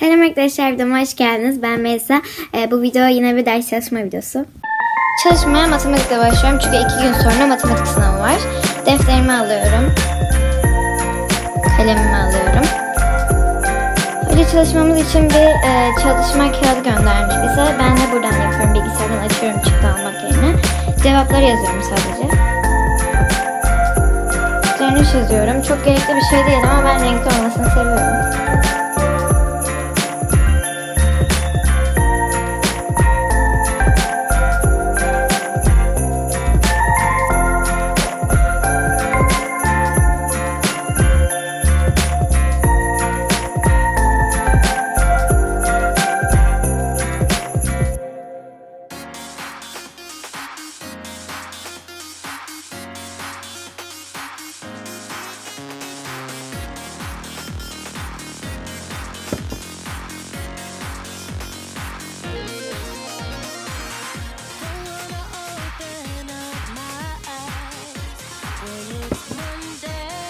Selam arkadaşlar videoma hoş geldiniz. Ben Melisa. Ee, bu video yine bir ders çalışma videosu. Çalışmaya matematikle başlıyorum çünkü iki gün sonra matematik sınavı var. Defterimi alıyorum. Kalemimi alıyorum. Hoca çalışmamız için bir e, çalışma kağıdı göndermiş bize. Ben de buradan yapıyorum. Bilgisayardan açıyorum çıktı almak yerine. Cevapları yazıyorum sadece. Dönüş yazıyorum. Çok gerekli bir şey değil ama ben renkli olmasını seviyorum.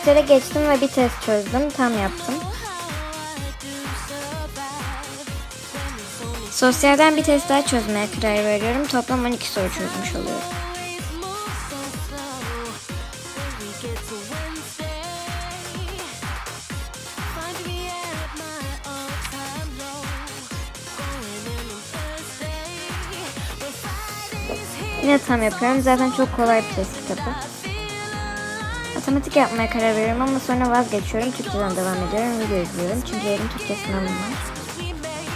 Süre geçtim ve bir test çözdüm. Tam yaptım. Sosyalden bir test daha çözmeye karar veriyorum. Toplam 12 soru çözmüş oluyorum. Yine tam yapıyorum. Zaten çok kolay bir test kitabı. Matematik yapmaya karar veriyorum ama sonra vazgeçiyorum. Türkçeden devam ediyorum. Video izliyorum. Çünkü yarın Türkçe sınavım var.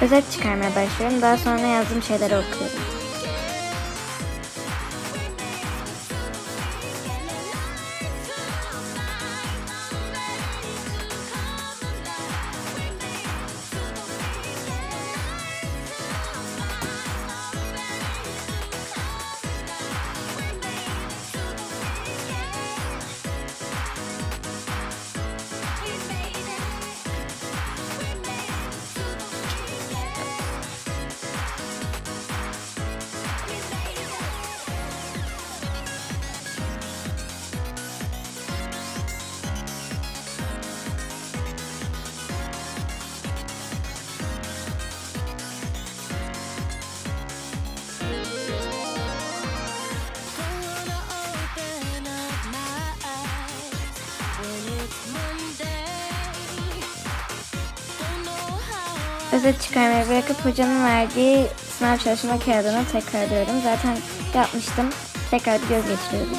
Özet çıkarmaya başlıyorum. Daha sonra yazdığım şeyleri okuyorum. Özet çıkarmayı bırakıp hocanın verdiği sınav çalışma kağıdını tekrarlıyorum. Zaten yapmıştım. Tekrar bir göz geçiriyorum.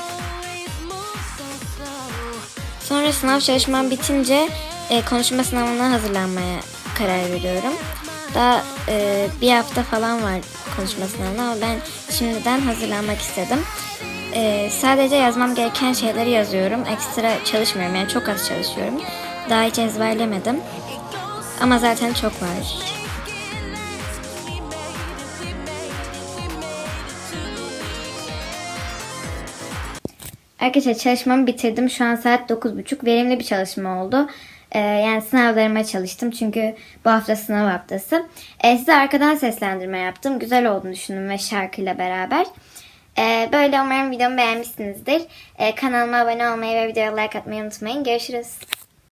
Sonra sınav çalışmam bitince e, konuşma sınavına hazırlanmaya karar veriyorum. Daha e, bir hafta falan var konuşma sınavına ama ben şimdiden hazırlanmak istedim. E, sadece yazmam gereken şeyleri yazıyorum. Ekstra çalışmıyorum yani çok az çalışıyorum. Daha hiç ezberlemedim. Ama zaten çok var. Arkadaşlar çalışmamı bitirdim. Şu an saat 9.30. Verimli bir çalışma oldu. Ee, yani sınavlarıma çalıştım. Çünkü bu hafta sınav haftası. Ee, size arkadan seslendirme yaptım. Güzel olduğunu düşündüm ve şarkıyla beraber. Ee, böyle umarım videomu beğenmişsinizdir. Ee, kanalıma abone olmayı ve videoya like atmayı unutmayın. Görüşürüz.